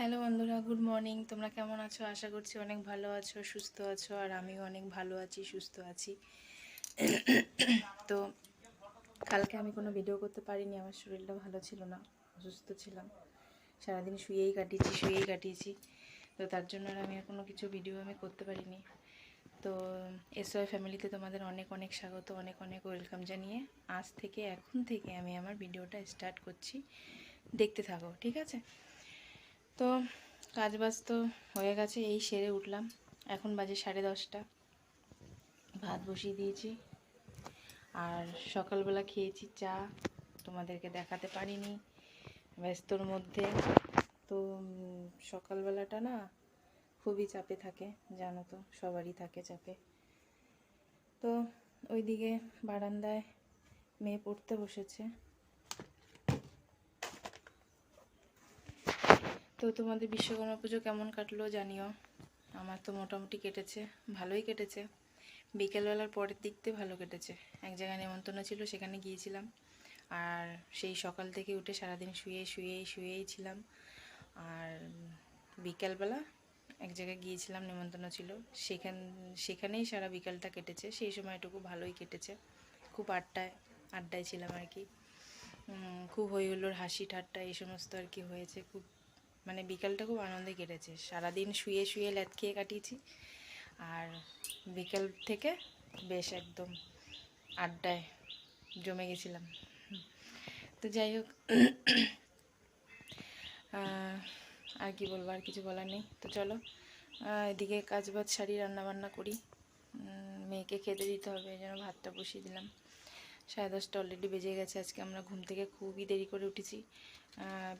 Hello বন্ধুরা, good morning. তোমরা কেমন আছো? আশা করছি অনেক ভালো আছো, সুস্থ আছো, আর আমিও অনেক ভালো আছি, সুস্থ আছি। তো কালকে আমি কোনো ভিডিও করতে পারিনি, আমার শরীরটা ভালো ছিল না, অসুস্থ ছিলাম। সারাদিন শুয়েই কাটিয়েছি শুয়েই কাটিয়েছি। তো তার জন্য আর আমি আর কোনো কিছু ভিডিও আমি করতে পারিনি। তো এসওয়াই ফ্যামিলিতে তোমাদের অনেক অনেক স্বাগত, অনেক অনেক ওয়েলকাম জানিয়ে আজ থেকে, এখন থেকে আমি আমার ভিডিওটা স্টার্ট করছি। দেখতে থাকো, ঠিক আছে? তো কাজ বাজ তো হয়ে গেছে, এই সেরে উঠলাম। এখন বাজে সাড়ে দশটা। ভাত বসিয়ে দিয়েছি। আর সকালবেলা খেয়েছি চা, তোমাদেরকে দেখাতে পারিনি, ব্যস্তর মধ্যে। তো সকালবেলাটা না খুবই চাপে থাকে, জানো তো, সবারই থাকে চাপে। তো, ওইদিকে বারান্দায় মেয়ে পড়তে বসেছে। তো তোমাদের বিশ্বকর্মা পুজো কেমন কাটলো জানিও। আমার তো মোটামুটি কেটেছে, ভালোই কেটেছে। বিকেলবেলার পরের দিকতে ভালো কেটেছে। এক জায়গায় নেমন্তন্ন ছিল, সেখানে গিয়েছিলাম। আর সেই সকাল থেকে উঠে সারাদিন শুয়ে শুয়েই শুয়েই ছিলাম। আর বিকেলবেলা এক জায়গায় গিয়েছিলাম, নেমন্তন্ন ছিল। সেখান, সেখানেই সারা বিকালটা কেটেছে। সেই সময়টুকু ভালোই কেটেছে। খুব আড্ডায় আড্ডায় ছিলাম আর কি। খুব হই হাসি ঠাট্টা এই সমস্ত আর কি হয়েছে। খুব মানে বিকালটা খুব আনন্দে কেটেছে। সারাদিন শুয়ে শুয়ে ল্যাদ খেয়ে কাটিয়েছি। আর বিকাল থেকে বেশ একদম আড্ডায় জমে গেছিলাম। তো যাই হোক আর কি বলব, আর কিছু বলার নেই। তো চলো এদিকে কাজ বাজ সারি রান্না বান্না করি মেয়েকে খেতে দিতে হবে, এই জন্য ভাতটা বসিয়ে দিলাম। সাড়ে দশটা অলরেডি বেজে গেছে, আজকে আমরা ঘুম থেকে খুবই দেরি করে উঠেছি।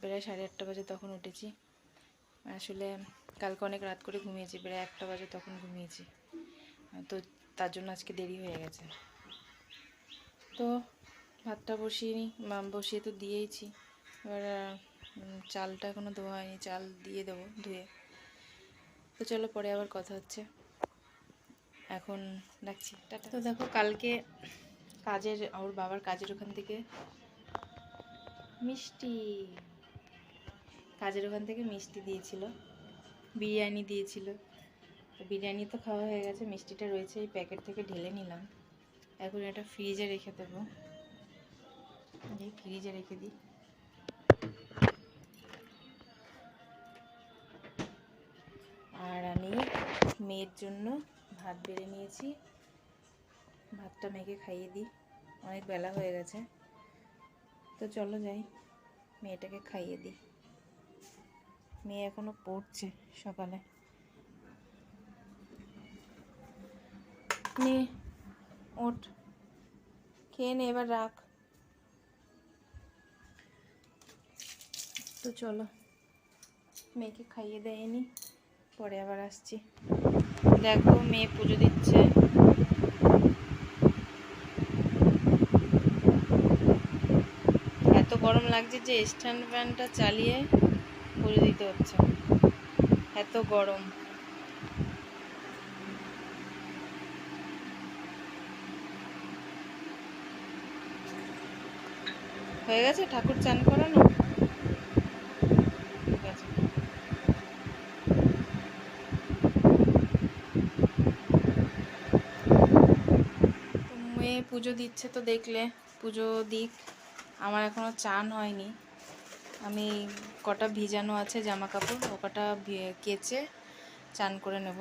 প্রায় সাড়ে আটটা বাজে তখন উঠেছি। আসলে কালকে অনেক রাত করে ঘুমিয়েছি, প্রায় একটা বাজে তখন ঘুমিয়েছি। তো তার জন্য আজকে দেরি হয়ে গেছে। তো ভাতটা বসিয়ে নিই বসিয়ে তো দিয়েইছি। এবার চালটা এখনও ধোয়া হয়নি, চাল দিয়ে দেবো ধুয়ে। তো চলো পরে আবার কথা হচ্ছে। এখন রাখছি তো দেখো কালকে কাজের, ওর বাবার কাজের ওখান থেকে। মিষ্টি। কাজের ওখান থেকে মিষ্টি দিয়েছিল। বিরিয়ানি দিয়েছিল। বিরিয়ানি তো খাওয়া হয়ে গেছে, মিষ্টিটা রয়েছে, এই প্যাকেট থেকে ঢেলে নিলাম। এখন এটা ফ্রিজে রেখে দেবো। ফ্রিজে রেখে দিই। আর আমি মেয়ের জন্য ভাত বেড়ে নিয়েছি। ভাতটা মেয়েকে খাইয়ে দিই। অনেক বেলা হয়ে গেছে। তো চলো যাই, মেয়েটাকে খাইয়ে দিই। মেয়ে এখনও পড়ছে সকালে। নে, ওঠ। খেয়ে নে, এবার রাখ। তো চলো, মেয়েকে খাইয়ে দেয়নি, পরে আবার আসছি। দেখো, মেয়ে পুজো দিচ্ছে এত গরম লাগছে যে স্ট্যান্ড ফ্যানটা চালিয়ে পুজো দিতে হচ্ছে। এত গরম। হয়ে গেছে? ঠাকুর চান করানো? ঠিক আছে। মেয়ে পুজো দিচ্ছে তো দেখলে, পুজো দিক। আমার এখনও চান হয়নি। আমি কটা ভিজানো আছে জামা কাপড় ও কটা কেচে চান করে নেব।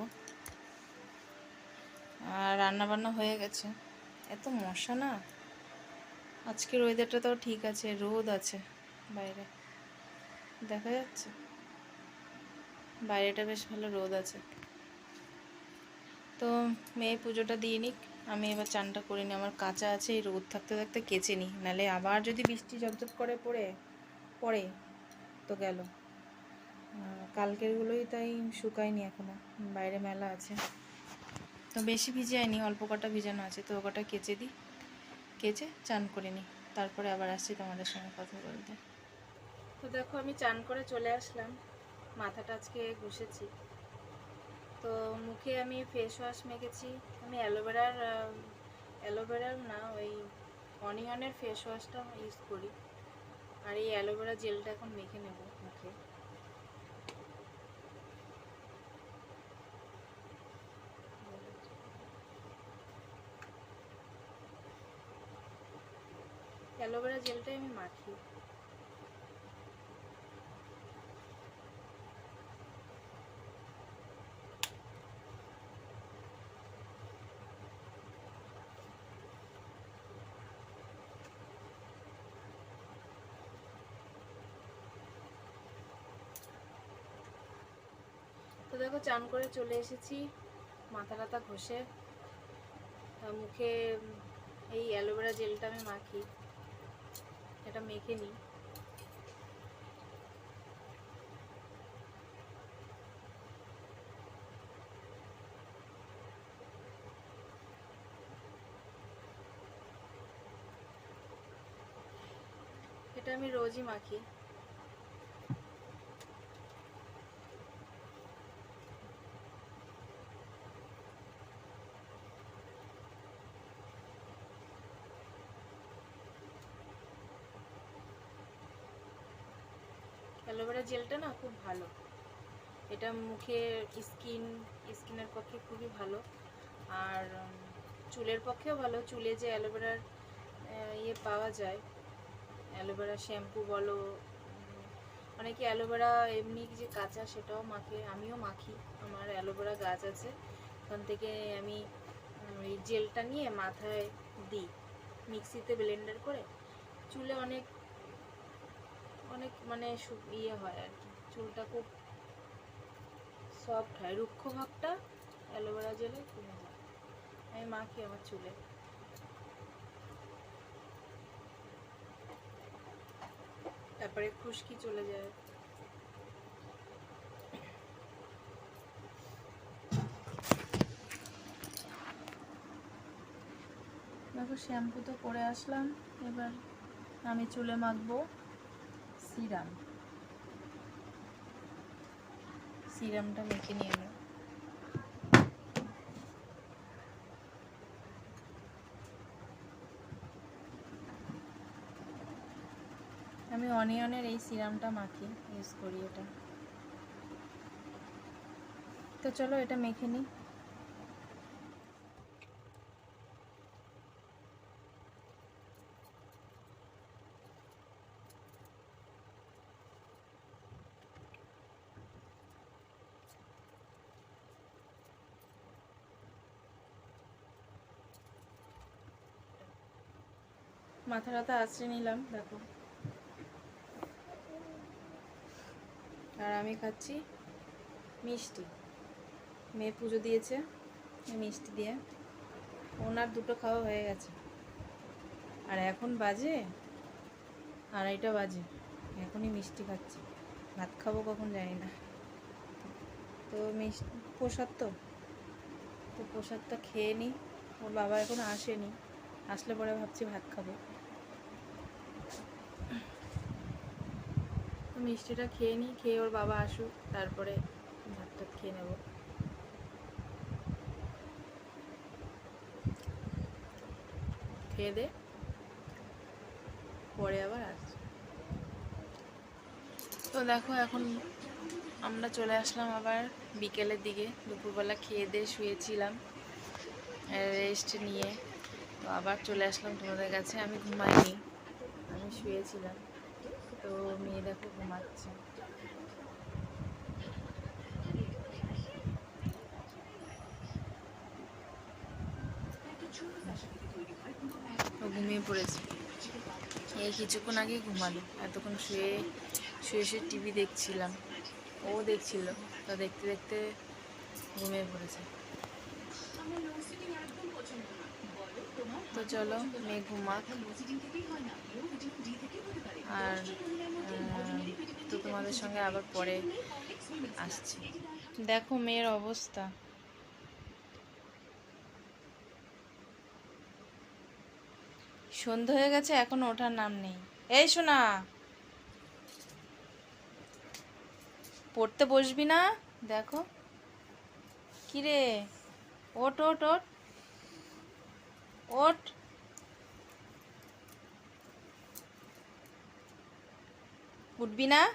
আর রান্না বান্না হয়ে গেছে। এত মশা না? আজকের ওয়েদারটা তাও ঠিক আছে, রোদ আছে বাইরে। দেখা যাচ্ছে। বাইরেটা বেশ ভালো রোদ আছে। তো মেয়ে পুজোটা দিয়ে নিক। আমি এবার চানটা করে নিই। আমার কাঁচা আছে, এই রোদ থাকতে থাকতে কেচে নিই। নাহলে আবার যদি বৃষ্টি ঝপঝপ করে পড়ে পড়ে, তো গেল। কালকেরগুলোই তাই শুকায়নি এখনও। বাইরে মেলা আছে। তো বেশি ভিজায়নি, অল্প কটা ভিজানো আছে, তো কটা কেচে দিই। কেচে চান করে নিই। তারপরে আবার আসছি তোমাদের সঙ্গে কথা বলতে। তো দেখো, আমি চান করে চলে আসলাম। মাথাটা আজকে ঘষেছি। তো মুখে আমি ফেস ওয়াশ মেখেছি। আমি অ্যালোভেরার অ্যালোভেরার না, ওই অনিয়নের ফেস ওয়াশটা ইউজ করি। আর এই অ্যালোভেরা জেলটা এখন মেখে নেব মুখে। অ্যালোভেরা জেলটাই আমি মাখি। দেখো, চান করে চলে এসেছি। মাথা টাথা ঘষে। মুখে এই অ্যালোভেরা জেলটা আমি মাখি। এটা মেখে নিই। এটা আমি রোজই মাখি। অ্যালোভেরা জেলটা না খুব ভালো। এটা মুখে স্কিন, স্কিনের পক্ষে খুবই ভালো। আর চুলের পক্ষেও ভালো। চুলে যে অ্যালোভেরার ইয়ে পাওয়া যায়, অ্যালোভেরা শ্যাম্পু বলো অনেকে অ্যালোভেরা এমনি যে কাঁচা সেটাও মাখে, আমিও মাখি। আমার অ্যালোভেরা গাছ আছে। ওখান থেকে আমি এই জেলটা নিয়ে মাথায় দিই, মিক্সিতে ব্লেন্ডার করে। চুলে অনেক অনেক মানে ইয়ে হয় আর কি। চুলটা খুব সফট হয়। রুক্ষ ভাবটা অ্যালোভেরা জেলে কমে যায়। আমি মাখি আমার চুলে। তারপরে খুশকি চলে যায়। দেখো শ্যাম্পু তো করে আসলাম। এবার আমি চুলে মাখবো। সিরাম। সিরামটা মেখে নিয়ে নেব আমি অনিয়নের এই সিরামটা মাখি ইউজ করি এটা। তো চলো এটা মেখে নিই। মাথা টাথা আঁচড়ে নিলাম, দেখো। আর আমি খাচ্ছি মিষ্টি। মেয়ে পুজো দিয়েছে মিষ্টি দিয়ে। ওনার দুটো খাওয়া হয়ে গেছে। আর এখন বাজে আড়াইটা বাজে, এখনই মিষ্টি খাচ্ছি। ভাত খাব কখন জানি না। তো মিষ্টি, প্রসাদ তো। তো প্রসাদটা খেয়ে নিই ওর বাবা এখন আসেনি। আসলে পরে ভাবছি ভাত খাব। মিষ্টিটা খেয়ে নিই, খেয়ে ওর বাবা আসুক, তারপরে ভাত টাত খেয়ে নেব। খেয়ে দে। পরে আবার আসছি। তো দেখো এখন আমরা চলে আসলাম আবার বিকেলের দিকে। দুপুরবেলা খেয়ে দিয়ে শুয়েছিলাম রেস্ট নিয়ে। তো আবার চলে আসলাম তোমাদের কাছে। আমি ঘুমাইনি, আমি শুয়েছিলাম। তো মেয়ে দেখো ঘুমাচ্ছে। ঘুমিয়ে পড়েছে। এই কিছুক্ষণ আগে ঘুমালো, এতক্ষণ শুয়ে শুয়ে শুয়ে টিভি দেখছিলাম। ও দেখছিল, তো দেখতে দেখতে ঘুমিয়ে পড়েছে। তো চলো, মেয়ে ঘুমাক। আর তো তোমাদের সঙ্গে আবার পরে আসছি। দেখো মেয়ের অবস্থা। সন্ধে হয়ে গেছে, এখন ওঠার নাম নেই। এই শোনা পড়তে বসবি না? দেখো। কিরে? ওট ওট ওট ওট উঠবি না?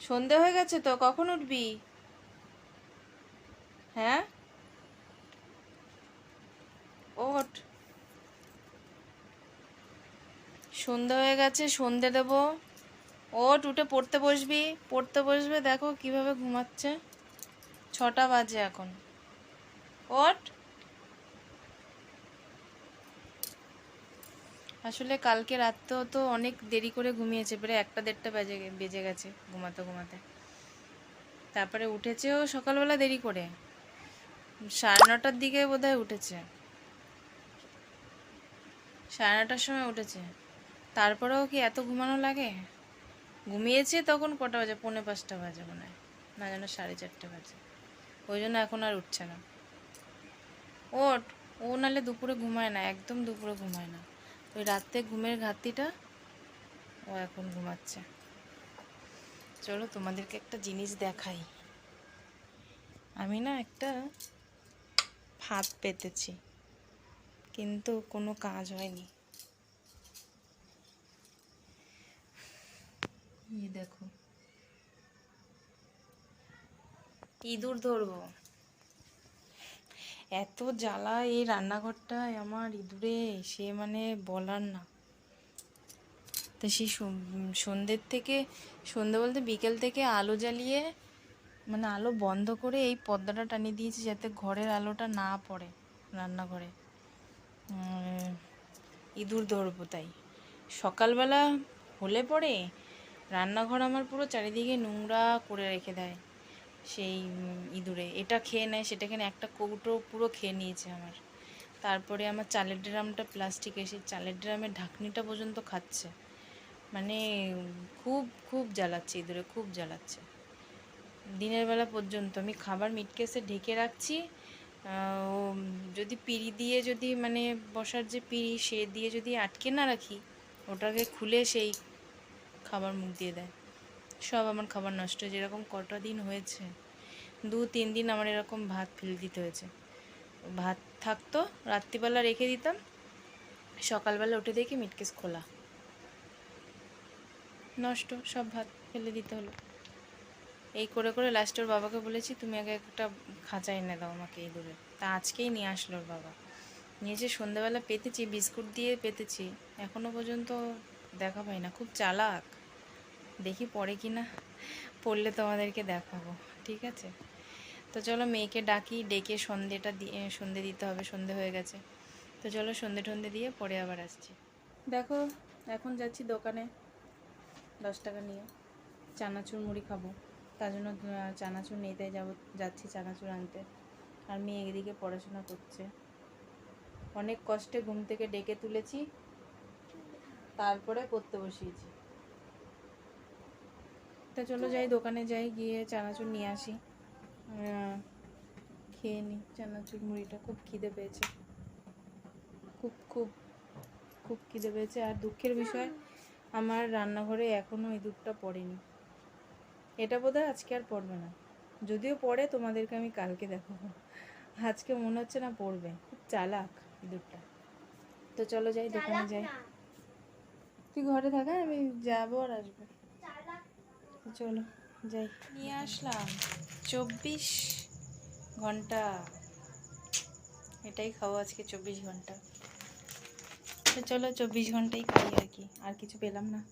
সন্ধে হয়ে গেছে তো, কখন উঠবি? হ্যাঁ? ওঠ। সন্ধে হয়ে গেছে, সন্ধে দেব। ও টুটে পড়তে বসবি। পড়তে বসবে, দেখো কীভাবে ঘুমাচ্ছে। ছটা বাজে এখন। ওট আসলে কালকে রাতেও তো অনেক দেরি করে ঘুমিয়েছে, প্রায় একটা দেড়টা বেজে বেজে গেছে ঘুমাতে ঘুমাতে। তারপরে উঠেছেও সকালবেলা দেরি করে। সাড়ে নটার দিকে বোধহয় উঠেছে। সাড়ে নটার সময় উঠেছে। তারপরেও কি এত ঘুমানো লাগে? ঘুমিয়েছে তখন কটা বাজে? পৌনে পাঁচটা বাজে মনে হয়। না যেন সাড়ে চারটে বাজে। ওই জন্য এখন আর উঠছে না। ওট ও নাহলে দুপুরে ঘুমায় না, একদম দুপুরে ঘুমায় না। ওই রাতে ঘুমের ঘাটতিটা ও এখন ঘুমাচ্ছে। চলো তোমাদেরকে একটা জিনিস দেখাই। আমি না একটা ফাঁদ পেতেছি, কিন্তু কোনো কাজ হয়নি। দেখো। ইঁদুর ধরবো। এত জ্বালা এই রান্নাঘরটায় আমার ইঁদুরে, সে মানে বলার না। তো সেই সন- সন্ধ্যের থেকে, সন্ধ্যে বলতে বিকেল থেকে আলো জ্বালিয়ে মানে আলো বন্ধ করে এই পর্দাটা টানিয়ে দিয়েছি যাতে ঘরের আলোটা না পড়ে রান্নাঘরে। ইঁদুর ধরবো তাই। সকালবেলা হলে পরে রান্নাঘর আমার পুরো চারিদিকে নোংরা করে রেখে দেয়। সেই ইঁদুরে। এটা খেয়ে নেয়, সেটা খেয়ে একটা কৌটো পুরো খেয়ে নিয়েছে আমার। তারপরে আমার চালের ড্রামটা প্লাস্টিক এসে চালের ড্রামের ঢাকনিটা পর্যন্ত খাচ্ছে। মানে খুব খুব জ্বালাচ্ছে ইঁদুরে, খুব জ্বালাচ্ছে। দিনের বেলা পর্যন্ত আমি খাবার মিটকেসে ঢেকে রাখছি। ও যদি পিঁড়ি দিয়ে যদি মানে বসার যে পিঁড়ি, সে দিয়ে যদি আটকে না রাখি, ওটাকে খুলে সেই খাবার মুখ দিয়ে দেয়। সব আমার খাবার নষ্ট হয়েছে। এরকম কটা দিন হয়েছে, দু তিন দিন আমার এরকম ভাত ফেলে দিতে হয়েছে। ভাত থাকতো, রাত্রিবেলা রেখে দিতাম, সকালবেলা উঠে দেখি মিটকেস খোলা। নষ্ট, সব ভাত ফেলে দিতে হলো। এই করে করে লাস্ট ওর বাবাকে বলেছি, তুমি আগে একটা খাঁচা এনে দাও আমাকে এই দূরে। তা আজকেই নিয়ে আসলো ওর বাবা। নিয়ে এসে সন্ধ্যাবেলা পেতেছি, বিস্কুট দিয়ে পেতেছি, এখনও পর্যন্ত দেখা পাই না, খুব চালাক। দেখি পরে কি না, পড়লে তোমাদেরকে দেখাবো, ঠিক আছে? তো চলো মেয়েকে ডাকি, ডেকে সন্ধেটা দিয়ে সন্ধে দিতে হবে, সন্ধে হয়ে গেছে। তো চলো সন্ধে টন্ধে দিয়ে পরে আবার আসছি। দেখো, এখন যাচ্ছি দোকানে, দশ টাকা নিয়ে। চানাচুর মুড়ি খাব, তার জন্য চানাচুর নিতে যাব, যাচ্ছি চানাচুর আনতে। আর মেয়ে এদিকে পড়াশোনা করছে। অনেক কষ্টে ঘুম থেকে ডেকে তুলেছি, তারপরে পড়তে বসিয়েছি। তা চলো যাই দোকানে যাই গিয়ে চানাচুর নিয়ে আসি। খেয়ে নিই চানাচুর মুড়িটা খুব খিদে পেয়েছে। খুব খুব খুব খিদে পেয়েছে। আর দুঃখের বিষয় আমার রান্নাঘরে এখনও এই দুধটা পড়েনি। এটা বোধহয় আজকে আর পড়বে না। যদিও পড়ে তোমাদেরকে আমি কালকে দেখাবো। আজকে মনে হচ্ছে না পড়বে। খুব চালাক ইঁদুরটা তো চলো যাই দোকানে যাই। তুই ঘরে থাকা আমি যাব আর আসব। চলো, যাই। নিয়ে আসলাম। চব্বিশ ঘণ্টা। এটাই খাব আজকে, চব্বিশ ঘণ্টা। তো চলো, চব্বিশ ঘন্টাই খাই আর কি, আর কিছু পেলাম না।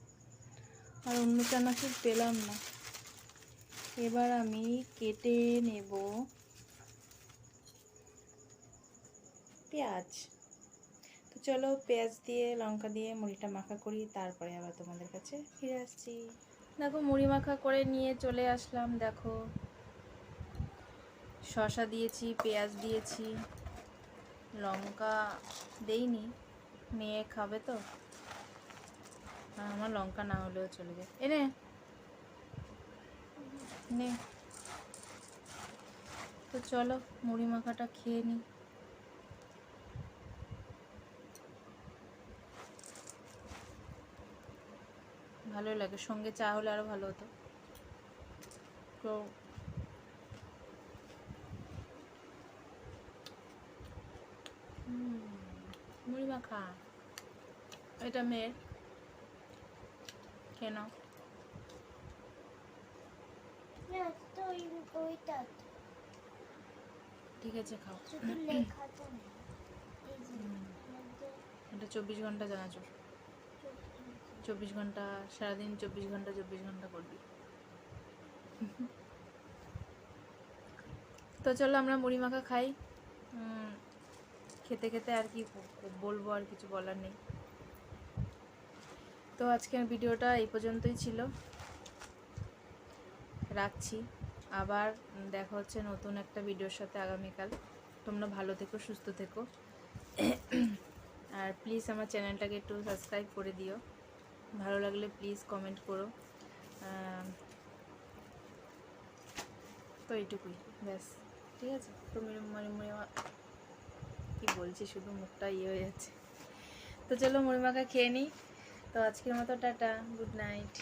আর অন্য চানাচুর পেলাম না। এবার আমি কেটে নেব পেঁয়াজ। তো চলো, পেঁয়াজ দিয়ে, লঙ্কা দিয়ে, মুড়িটা মাখা করি, তারপরে আবার তোমাদের কাছে ফিরে আসছি। দেখো মুড়ি মাখা করে নিয়ে চলে আসলাম, দেখো। শসা দিয়েছি, পেঁয়াজ দিয়েছি, লঙ্কা দেইনি, মেয়ে খাবে তো। আমার লঙ্কা না হলেও চলে যায়। এনে নে। তো চলো মুড়ি মাখাটা খেয়ে নিই ভালো লাগে সঙ্গে চা হলে আরও ভালো হতো। তো মুড়ি মাখা। এটা মেয়ের। কেন? ঠিক আছে খাও। এটা চব্বিশ ঘণ্টা জানাচো চব্বিশ চব্বিশ ঘণ্টা, সারাদিন চব্বিশ ঘণ্টা চব্বিশ ঘণ্টা করবি। তো চলো আমরা মুড়ি মাখা খাই। খেতে খেতে আর কি বলব আর কিছু বলার নেই। তো আজকের ভিডিওটা এই পর্যন্তই ছিল। রাখছি। আবার দেখা হচ্ছে নতুন একটা ভিডিওর সাথে আগামীকাল। তোমরা ভালো থেকো, সুস্থ থেকো। আর প্লিজ আমার চ্যানেলটাকে একটু সাবস্ক্রাইব করে দিও। ভালো লাগলে প্লিজ কমেন্ট করো। তো এইটুকুই, ব্যাস। ঠিক আছে? তো মানে মানে মানে কি বলছি? শুধু মুখটা ইয়ে হয়ে যাচ্ছে। তো চলো মরিমাকে খেয়ে নিই। তো আজকের মতো টাটা গুড নাইট